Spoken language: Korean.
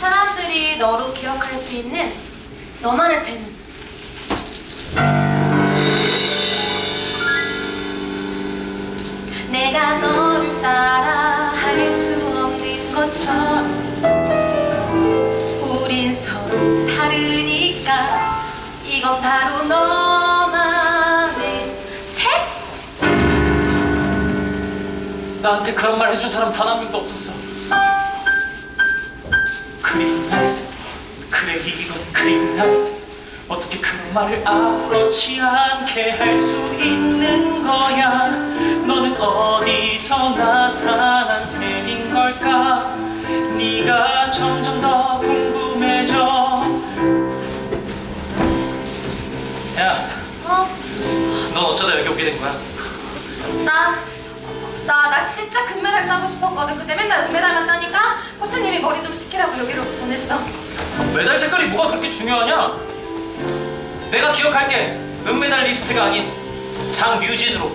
사람들이 너로 기억할 수 있는 너만의 재능. 내가 너를 따라 할 수 없는 것처럼 우린 서로 다르니까 이건 바로 너만의 색. 나한테 그런 말 해준 사람 단 한 명도 없었어. 그래 이건 그린라이트. 어떻게 그 말을 아무렇지 않게 할 수 있는 거야? 너는 어디서 나타난 색인 걸까? 네가 점점 더 궁금해져. 야, 어? 넌 어쩌다 여기 오게 된 거야? 나, 나, 나 진짜 금메달 따고 싶었거든. 근데 맨날 은메달만 따니까 중요하냐? 내가 기억할게. 은메달 리스트가 아닌 장뮤진으로.